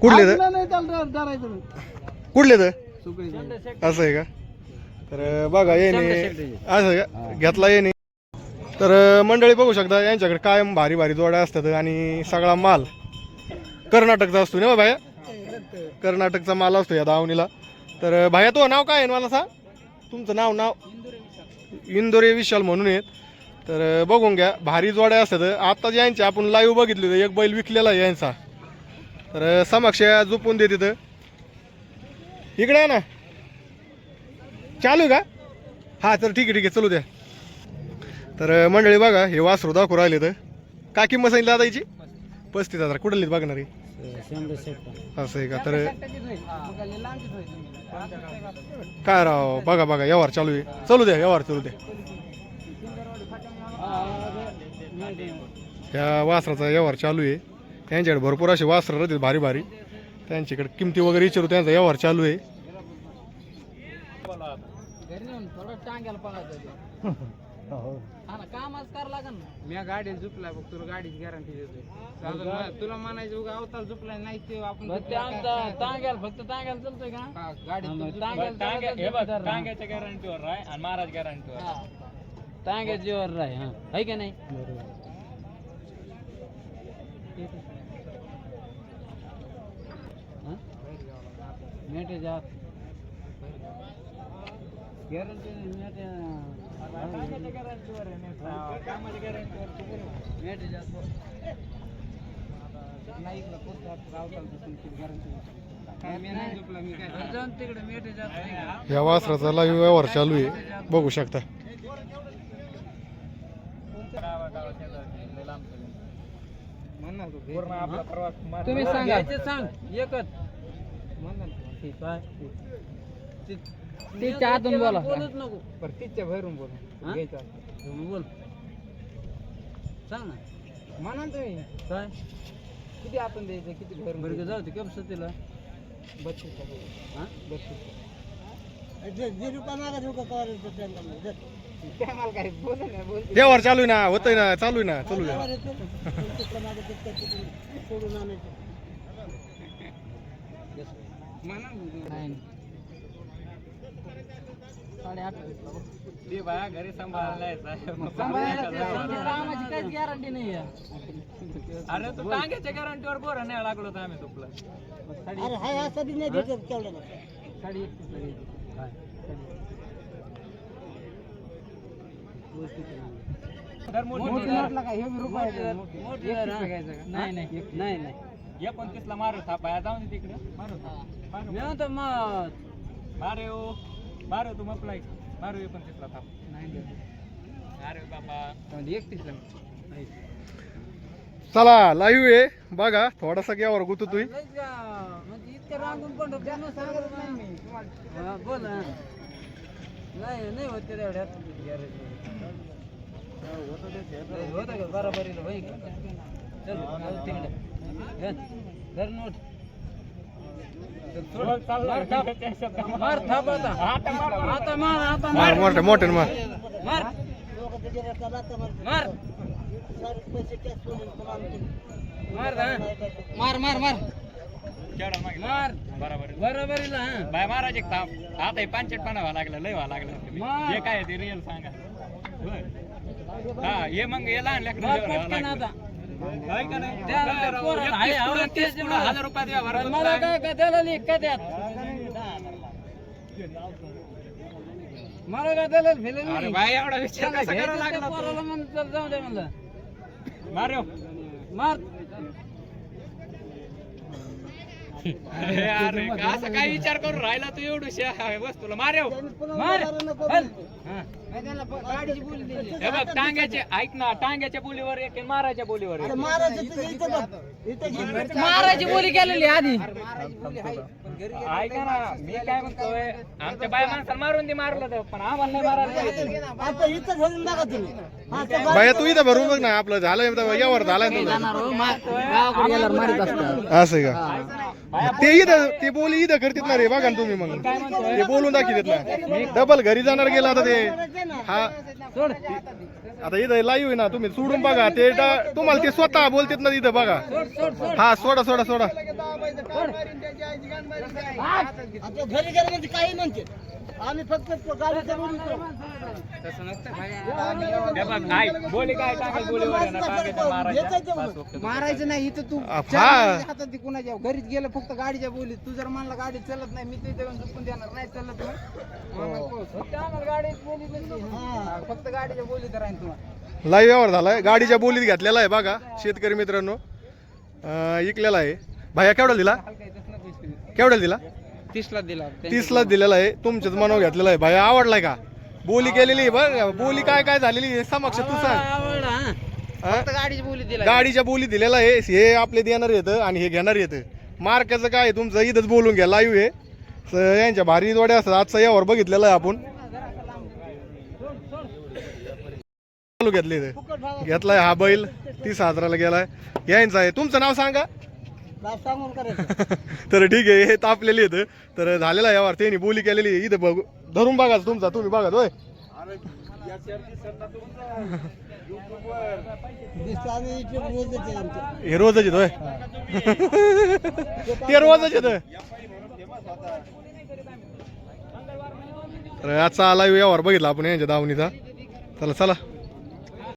कुठले तर? आपलं नाही त्याला डरायचं कुठले तर? सुकळी असं आहे का? तर बघा येणे असं आहे का? घेतला येणे तर मंडळी बघू शकता यांच्याकडे कायम भारी भारी जोड्या असतात आणि सगळा माल कर्नाटकचा असतो ना भाया कर्नाटकचा माल असतो या दावणीला. तर भाया तो नाव काय आहे? मला सांग. तुमचं नाव नाव? इंदोरे विशाल म्हणून आहेत. तर बघून घ्या भारी जोड्या असतात. आता यांचे आपण लाईव्ह बघितले होते. एक बैल विकलेला आहे यांचा. तर समक्ष झोपून दे तिथं. इकडे आहे ना. चालू आहे का? हा तर ठीक आहे ठीक आहे चलू द्या. तर मंडळी बघा हे वासरू दाखवू राहिले तर काय किंमत सांगितली दादा याची पस्तीस हजार. कुठली बघणारी असं आहे का? तर काय राव बघा बघा व्यवहार चालू आहे. चालू द्या व्यवहार चालू द्या. त्या वासराचा व्यवहार चालू आहे. त्यांच्याकडे भरपूर असे वासरं राहतील भारी भारी. त्यांच्याकडे किमती वगैरे विचारू त्यांचा व्यवहार चालू आहे. मी गाडी झुपलाय बघ तुला गाडीची गॅरंटी मला- तुला म्हणायचं उगा अवतार नाही ते आपण टांग्याला फक्त चालतोय का? हा, गॅरंटीवर राय आणि महाराज गॅरंटीवर टांग्याच्यावर राय. हा. आहे का नाही? आत. Guarantee नाही, मेटे- मेटेच्या आत. नाही इकडं पुढचं आपलं अवतार झुपून ती guarantee देतो. मी नाही का? या वासराचा लाईव्ह व्यवहार चालू आहे. बघू शकता. तुम्ही सांगा. ते सांग. एकच म्हण ना तू. ठीक आहे तिच्या आतून बोला. बोलूच नको. बरं तिच्या बाहेरून बोल? घ्यायचं बोल. सांग ना. म्हणा तुम्ही. काय? किती आतून द्यायचं किती बाहेरून बरं जाऊ दे कम तिला बत्तीस हा? बत्तीस काय मला काय बोल ना बोल व्यवहार चालू आहे ना होतंय ना चालू आहे ना चालू ना ते बाया घरी सांभाळायला कामाची काहीच गॅरंटी नाही अरे तू टांग्याच्या गॅरंटीवर बोरा नाही लागलो आम्ही तुपला मोठी- मोठी नाही नाही. एकोणतीस ला मारू थापाया जाऊन दे तिकडे. मारू मी म्हणतो मग मारे. मारू तू मपलाय मारू एकोणतीस ला थाप अरे बाबा. एकतीस ला चला लाईव्ह आहे. बघा थोडासा व्यवहार गुतू तुम्ही म्हणजे रांगून पण सांगत नाही मी. बोल हा. नाही नाही होत होतं चल तिकडे. धर, नोट. मार थाप. आता. आता मार आता मार मार मोठे मोठे मार. मार. मार. मार हा. मार मार मार. मार. बरोबर. बरोबरीला हा. बाय महाराज एक थांब आता हे पांचट पाना व्हावं लागलं लय व्हावं लागलं. जे काय ते रिअल सांगा. हा हे मग हे लहान लेकरं आता. का नाही? मुलं. हजार रुपयात एवढा विचार लागला म्हणलं जाऊ दे म्हणलं? मार्यो मार. अरे अरे असं काय विचार करून राहिला तू एवढूशा वस्तूला? मार्यो मार. हा. गाडीची बोली दिली हे बघ टांग्याचे ऐक ना टांग्याच्या बोलीवर एक माराच्या बोलीवर एक. मारायची बोली केलेली आधी. ऐका ना मी काय म्हणतोय आमच्या बाय माणसाला मारून दे मारलं तर पण आम्हाला नाही मारायला पाहिजे. बाया तू इथं भरून बघ ना आपलं झालंय झालाय तुझा. हो, मा- गावाकडे गेल्यावर मारीत असतात. असं का? ते इथं ते बोली इथं करतात ना रे बघा ना तुम्ही मग. ते बोलून दाखवतात ना. डबल घरी जाणार गेला आता ते. हा. सोड. आता इथं लाईव्ह आहे ना तुम्ही सोडून बघा. ते तुम्हाला ते स्वतः बोलतात ना इथं बघा. सोड सोड सोड. हा सोडा सोडा सोडा. घरी गेलं म्हणजे काही म्हणते आम्ही फक्त तसं नसतं. हे बोली काय मारायचं. नाही इथं तू हातात कुणाच्या घरीच गेलं फक्त गाडीच्या बोलीत तू जर म्हणला गाडी चालत नाही मी येऊन झुकून देणार नाही चालत आम्हाला पोहोच. फक्त. हा, गाडीच्या बोलीत राहील तुम्हाला लाईव्ह व्यवहार झालाय गाडीच्या बोलीत घेतलेला आहे बघा शेतकरी मित्रांनो इकलेला आहे भाया केवढा दिला. केवढा दिला? तीसला दिला. तीसला दिलेला आहे. तुमच्याच मनावर घेतलेला आहे. भाया आवडलाय का? बोली केलेली आहे बघ बोली काय काय झालेली आहे? समक्ष तू सांग. आवडला हा. हा? फक्त गाडीची बोली दिला. गाडीच्या बोली दिलेला आहे. हे आपले देणार येतं आणि हे घेणार येतं मार्काचं काय तुमचं इथंच बोलून घ्या. लाईव्ह आहे. तर यांच्या भारी जोड्या असतात. आजचा यावर बघितलेला आहे आपण. चालू घेतले घेतलाय हा बैल. तीस हजाराला गेलाय. यांचा आहे. तुमचं नाव सांगा. तर ठीक आहे हे तापलेले आहेत. तर झालेला यावर त्यांनी बोली केलेली आहे. इथं बघू. धरून बघा तुमचा. तुम्ही बघा होय. हे रोजच येत होय. ते रोजच येत तर आजचा आला व्यवहार बघितला आपण यांच्या दावणीचा. चला चला.